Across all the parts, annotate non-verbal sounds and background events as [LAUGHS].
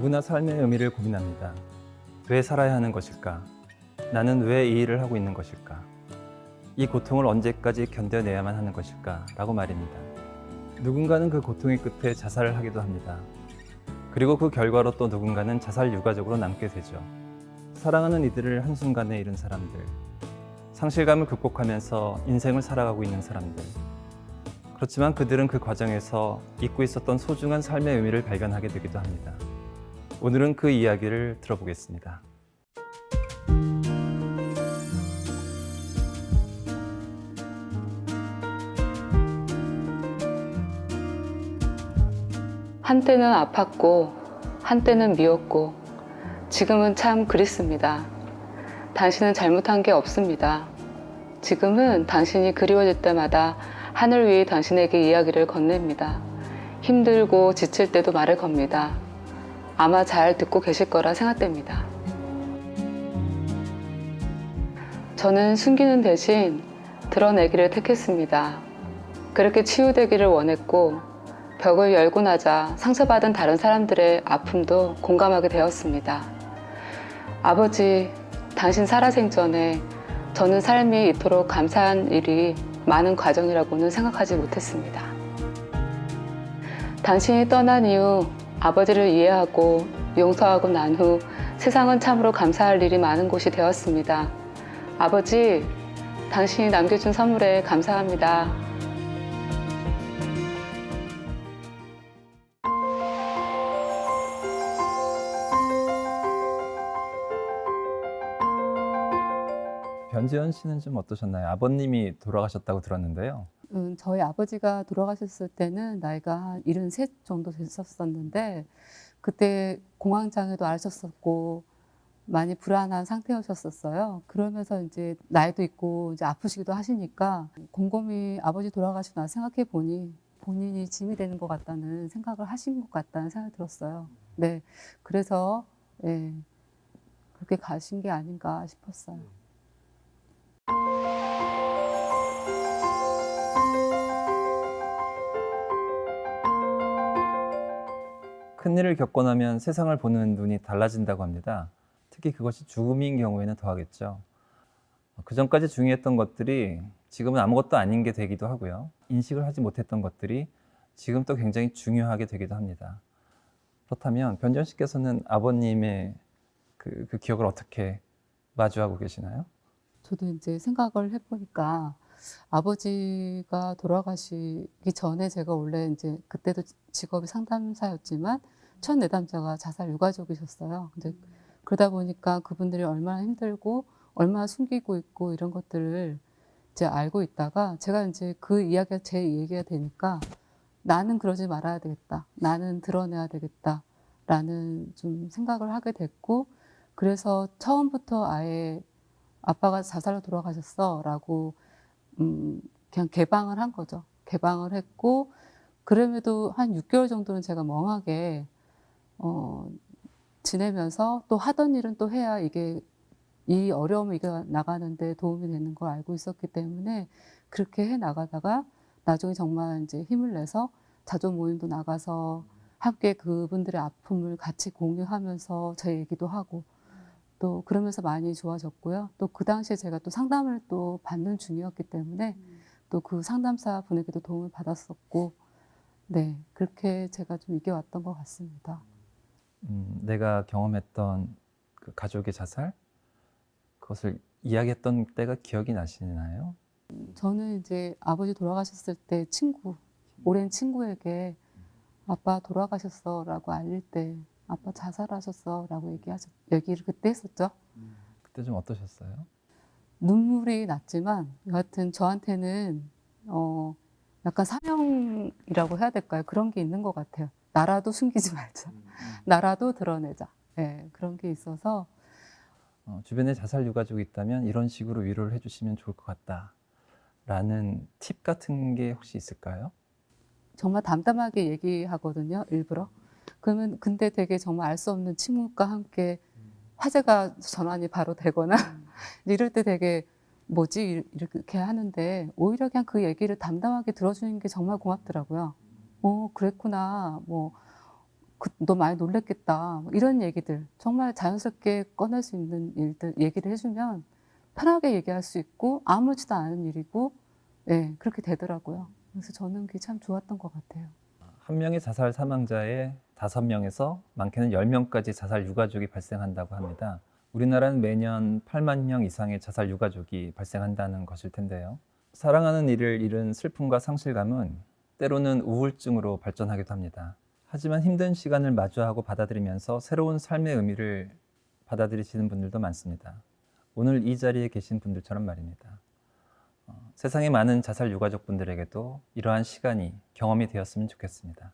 누구나 삶의 의미를 고민합니다. 왜 살아야 하는 것일까? 나는 왜 이 일을 하고 있는 것일까? 이 고통을 언제까지 견뎌내야만 하는 것일까? 라고 말입니다. 누군가는 그 고통의 끝에 자살을 하기도 합니다. 그리고 그 결과로 또 누군가는 자살 유가족으로 남게 되죠. 사랑하는 이들을 한순간에 잃은 사람들, 상실감을 극복하면서 인생을 살아가고 있는 사람들. 그렇지만 그들은 그 과정에서 잊고 있었던 소중한 삶의 의미를 발견하게 되기도 합니다. 오늘은 그 이야기를 들어보겠습니다. 한때는 아팠고, 한때는 미웠고, 지금은 참 그립습니다. 당신은 잘못한 게 없습니다. 지금은 당신이 그리워질 때마다 하늘 위에 당신에게 이야기를 건넵니다. 힘들고 지칠 때도 말을 겁니다. 아마 잘 듣고 계실 거라 생각됩니다. 저는 숨기는 대신 드러내기를 택했습니다. 그렇게 치유되기를 원했고, 벽을 열고 나자 상처받은 다른 사람들의 아픔도 공감하게 되었습니다. 아버지, 당신 살아생전에 저는 삶이 이토록 감사한 일이 많은 과정이라고는 생각하지 못했습니다. 당신이 떠난 이후 아버지를 이해하고 용서하고 난 후 세상은 참으로 감사할 일이 많은 곳이 되었습니다. 아버지, 당신이 남겨준 선물에 감사합니다. 변지현 씨는 좀 어떠셨나요? 아버님이 돌아가셨다고 들었는데요. 음, 저희 아버지가 돌아가셨을 때는 나이가 한 73 정도 됐었었는데 그때 공황장애도 앓으셨었고 많이 불안한 상태였었어요. 그러면서 이제 나이도 있고 이제 아프시기도 하시니까 곰곰이 아버지 돌아가시고 나 생각해 보니 본인이 짐이 되는 것 같다는 생각을 하신 것 같다는 생각이 들었어요. 네, 그래서 예, 그렇게 가신 게 아닌가 싶었어요. 큰일을 겪고 나면 세상을 보는 눈이 달라진다고 합니다. 특히 그것이 죽음인 경우에는 더하겠죠. 그 전까지 중요했던 것들이 지금은 아무것도 아닌 게 되기도 하고요. 인식을 하지 못했던 것들이 지금 또 굉장히 중요하게 되기도 합니다. 그렇다면 변전 씨께서는 아버님의 그, 그 기억을 어떻게 마주하고 계시나요? 저도 이제 생각을 해보니까 아버지가 돌아가시기 전에 제가 원래 이제 그때도 직업이 상담사였지만 첫 내담자가 자살 유가족이셨어요. 근데 그러다 보니까 그분들이 얼마나 힘들고 얼마나 숨기고 있고 이런 것들을 이제 알고 있다가 제가 이제 그 이야기가 제 얘기가 되니까 나는 그러지 말아야 되겠다. 나는 드러내야 되겠다. 라는 좀 생각을 하게 됐고 그래서 처음부터 아예 아빠가 자살로 돌아가셨어 라고 음, 그냥 개방을 한 거죠. 개방을 했고 그럼에도 한 6개월 정도는 제가 멍하게 어, 지내면서 또 하던 일은 또 해야 이게 이 어려움이 나가는데 도움이 되는 걸 알고 있었기 때문에 그렇게 해 나가다가 나중에 정말 이제 힘을 내서 자조 모임도 나가서 함께 그분들의 아픔을 같이 공유하면서 제 얘기도 하고 또 그러면서 많이 좋아졌고요. 또 그 당시에 제가 또 상담을 또 받는 중이었기 때문에 또 그 상담사 분에게도 도움을 받았었고, 네 그렇게 제가 좀 이겨왔던 것 같습니다. 음, 내가 경험했던 그 가족의 자살 그것을 이야기했던 때가 기억이 나시나요? 저는 이제 아버지 돌아가셨을 때 친구, 오랜 친구에게 아빠 돌아가셨어라고 알릴 때 아빠 자살하셨어라고 얘기하셨 얘기를 그때 했었죠. 그때 좀 어떠셨어요? 눈물이 났지만 여하튼 저한테는 어 약간 사명이라고 해야 될까요? 그런 게 있는 것 같아요. 나라도 숨기지 말자. 나라도 드러내자. 예, 그런 게 있어서 어, 주변에 자살 유가족이 있다면 이런 식으로 위로를 해주시면 좋을 것 같다라는 팁 같은 게 혹시 있을까요? 정말 담담하게 얘기하거든요. 일부러. 그러면 근데 되게 정말 알 수 없는 침묵과 함께 화제가 전환이 바로 되거나 [LAUGHS] 이럴 때 되게 뭐지 이렇게 하는데 오히려 그냥 그 얘기를 담담하게 들어주는 게 정말 고맙더라고요. 어 그랬구나 뭐 그, 너 많이 놀랬겠다. 뭐 이런 얘기들 정말 자연스럽게 꺼낼 수 있는 일들 얘기를 해주면 편하게 얘기할 수 있고 아무렇지도 않은 일이고 예 그렇게 되더라고요. 그래서 저는 그게 참 좋았던 것 같아요. 한 명의 자살 사망자의 다섯 명에서 많게는 열 명까지 자살 유가족이 발생한다고 합니다. 우리나라는 매년 8만 명 이상의 자살 유가족이 발생한다는 것일 텐데요. 사랑하는 이를 잃은 슬픔과 상실감은 때로는 우울증으로 발전하기도 합니다. 하지만 힘든 시간을 마주하고 받아들이면서 새로운 삶의 의미를 받아들이시는 분들도 많습니다. 오늘 이 자리에 계신 분들처럼 말입니다. 어, 세상의 많은 자살 유가족 분들에게도 이러한 시간이 경험이 되었으면 좋겠습니다.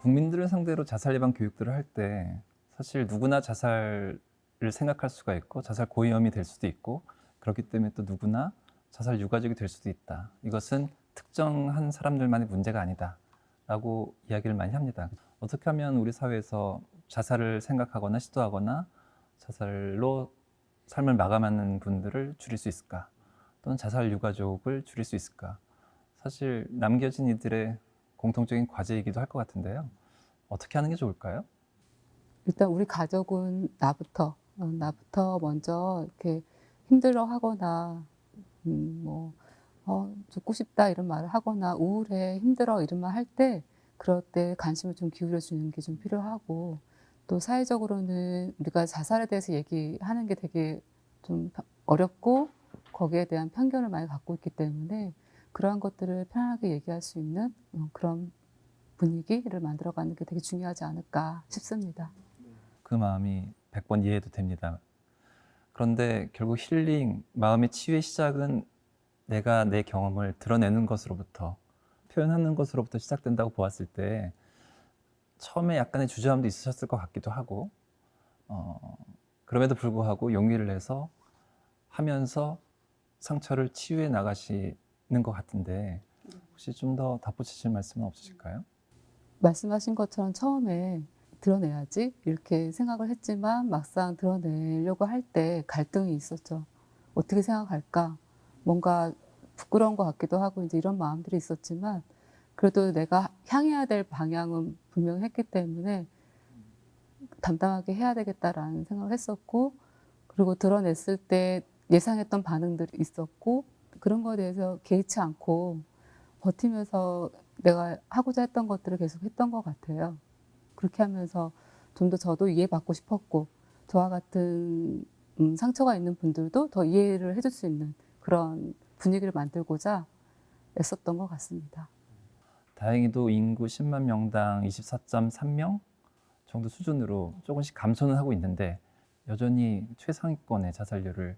국민들을 상대로 자살 예방 교육들을 할 때 사실 누구나 자살 을 생각할 수가 있고 자살 고위험이 될 수도 있고 그렇기 때문에 또 누구나 자살 유가족이 될 수도 있다. 이것은 특정한 사람들만의 문제가 아니다라고 이야기를 많이 합니다. 어떻게 하면 우리 사회에서 자살을 생각하거나 시도하거나 자살로 삶을 마감하는 분들을 줄일 수 있을까? 또는 자살 유가족을 줄일 수 있을까? 사실 남겨진 이들의 공통적인 과제이기도 할 것 같은데요. 어떻게 하는 게 좋을까요? 일단 우리 가족은 나부터 어, 나부터 먼저 이렇게 힘들어 하거나 음, 뭐 어, 죽고 싶다 이런 말을 하거나 우울해 힘들어 이런 말 할 때 그럴 때 관심을 좀 기울여 주는 게 좀 필요하고 또 사회적으로는 우리가 자살에 대해서 얘기하는 게 되게 좀 어렵고 거기에 대한 편견을 많이 갖고 있기 때문에 그러한 것들을 편하게 얘기할 수 있는 어, 그런 분위기를 만들어가는 게 되게 중요하지 않을까 싶습니다. 그 마음이 100번 이해해도 됩니다. 그런데 결국 힐링, 마음의 치유의 시작은 내가 내 경험을 드러내는 것으로부터 표현하는 것으로부터 시작된다고 보았을 때 처음에 약간의 주저함도 있으셨을 것 같기도 하고 어, 그럼에도 불구하고 용기를 내서 하면서 상처를 치유해 나가시는 것 같은데 혹시 좀 더 덧붙이실 말씀은 없으실까요? 말씀하신 것처럼 처음에 드러내야지 이렇게 생각을 했지만 막상 드러내려고 할 때 갈등이 있었죠. 어떻게 생각할까? 뭔가 부끄러운 것 같기도 하고 이제 이런 마음들이 있었지만 그래도 내가 향해야 될 방향은 분명히 했기 때문에 담담하게 해야 되겠다라는 생각을 했었고 그리고 드러냈을 때 예상했던 반응들이 있었고 그런 거에 대해서 개의치 않고 버티면서 내가 하고자 했던 것들을 계속 했던 것 같아요. 그렇게 하면서 좀 더 저도 이해받고 싶었고 저와 같은 음, 상처가 있는 분들도 더 이해를 해줄 수 있는 그런 분위기를 만들고자 애썼던 것 같습니다. 다행히도 인구 10만 명당 24.3명 정도 수준으로 조금씩 감소는 하고 있는데 여전히 최상위권의 자살률을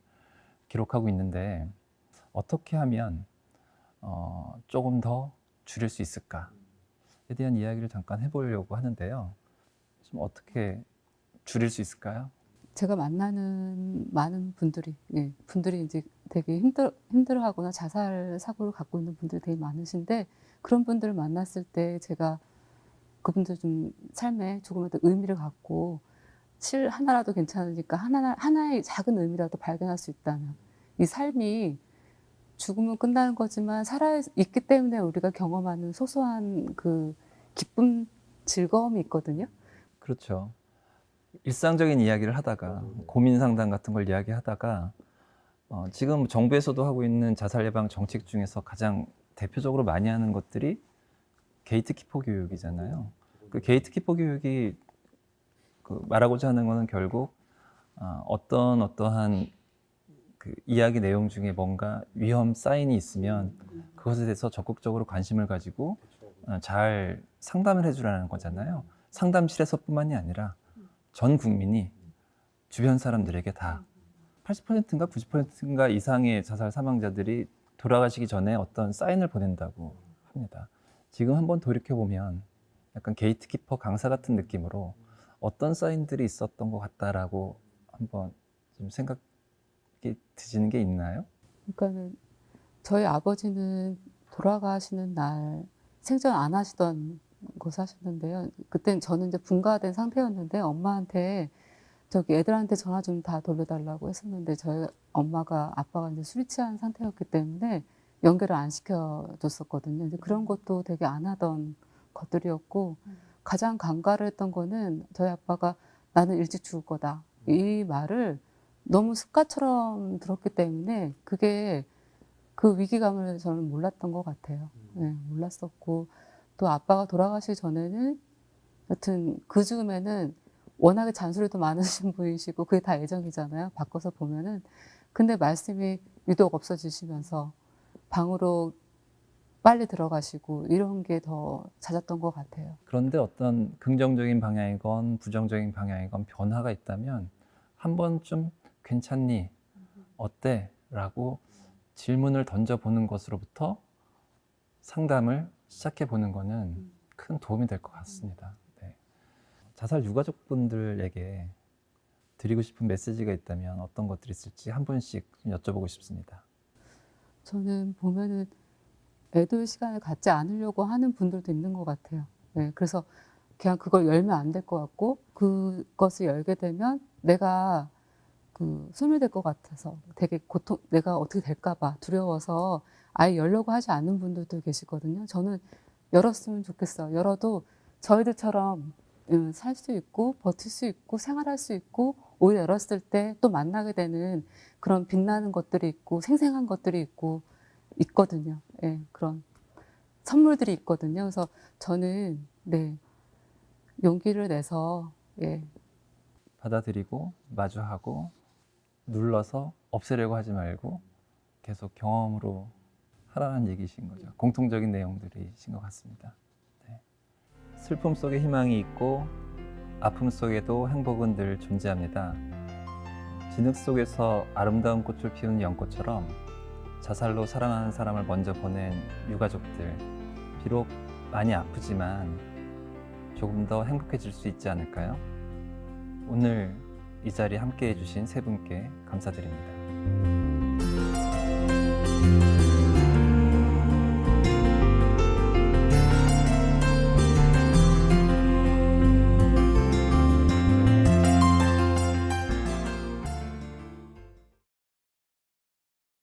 기록하고 있는데 어떻게 하면 어, 조금 더 줄일 수 있을까 에 대한 이야기를 잠깐 해보려고 하는데요. 좀 어떻게 줄일 수 있을까요? 제가 만나는 많은 분들이 예, 분들이 이제 되게 힘들 힘들어하거나 자살 사고를 갖고 있는 분들이 되게 많으신데 그런 분들을 만났을 때 제가 그분들 좀 삶에 조금이라도 의미를 갖고 실 하나라도 괜찮으니까 하나 하나의 작은 의미라도 발견할 수 있다면 이 삶이 죽으면 끝나는 거지만 살아 있기 때문에 우리가 경험하는 소소한 그 기쁨 즐거움이 있거든요. 그렇죠. 일상적인 이야기를 하다가 고민 상담 같은 걸 이야기하다가 어, 지금 정부에서도 하고 있는 자살 예방 정책 중에서 가장 대표적으로 많이 하는 것들이 게이트키퍼 교육이잖아요. 그 게이트키퍼 교육이 그 말하고자 하는 거는 결국 어, 어떤 어떠한 그 이야기 내용 중에 뭔가 위험 사인이 있으면 그것에 대해서 적극적으로 관심을 가지고 어, 잘 상담을 해주라는 거잖아요. 상담실에서뿐만이 아니라 전 국민이 주변 사람들에게 다 80%인가 90%인가 이상의 자살 사망자들이 돌아가시기 전에 어떤 사인을 보낸다고 합니다. 지금 한번 돌이켜 보면 약간 게이트키퍼 강사 같은 느낌으로 어떤 사인들이 있었던 것 같다라고 한번 좀 생각이 드시는 게 있나요? 그러니까는 저희 아버지는 돌아가시는 날 생전 안 하시던 곳 하셨는데요. 그땐 저는 이제 분가된 상태였는데 엄마한테 저기 애들한테 전화 좀 다 돌려달라고 했었는데 저희 엄마가 아빠가 이제 술이 취한 상태였기 때문에 연결을 안 시켜줬었거든요. 근데 그런 것도 되게 안 하던 것들이었고 가장 간과를 했던 거는 저희 아빠가 나는 일찍 죽을 거다 이 말을 너무 습관처럼 들었기 때문에 그게 그 위기감을 저는 몰랐던 것 같아요. 네, 몰랐었고 또 아빠가 돌아가시기 전에는 여튼 그 즈음에는 워낙에 잔소리도 많으신 [LAUGHS] 분이시고 그게 다 애정이잖아요. 바꿔서 보면은 근데 말씀이 유독 없어지시면서 방으로 빨리 들어가시고 이런 게 더 잦았던 것 같아요. 그런데 어떤 긍정적인 방향이건 부정적인 방향이건 변화가 있다면 한 번쯤 괜찮니? 어때? 라고 질문을 던져보는 것으로부터 상담을 시작해 보는 거는 큰 도움이 될 것 같습니다. 네. 자살 유가족분들에게 드리고 싶은 메시지가 있다면 어떤 것들이 있을지 한 분씩 좀 여쭤보고 싶습니다. 저는 보면은 애도의 시간을 갖지 않으려고 하는 분들도 있는 것 같아요. 네, 그래서 그냥 그걸 열면 안 될 것 같고 그것을 열게 되면 내가 그 소멸될 것 같아서 되게 고통 내가 어떻게 될까봐 두려워서 아예 열려고 하지 않는 분들도 계시거든요. 저는 열었으면 좋겠어. 열어도 저희들처럼 음, 살수 있고 버틸 수 있고 생활할 수 있고 오히려 열었을 때 또 만나게 되는 그런 빛나는 것들이 있고 생생한 것들이 있고 있거든요. 예, 그런 선물들이 있거든요. 그래서 저는 네 용기를 내서 예, 받아들이고 마주하고 눌러서 없애려고 하지 말고 계속 경험으로 하라는 얘기신 거죠. 공통적인 내용들이신 것 같습니다. 네. 슬픔 속에 희망이 있고 아픔 속에도 행복은 늘 존재합니다. 진흙 속에서 아름다운 꽃을 피우는 연꽃처럼 자살로 사랑하는 사람을 먼저 보낸 유가족들 비록 많이 아프지만 조금 더 행복해질 수 있지 않을까요? 오늘 이 자리에 함께 해주신 세 분께 감사드립니다.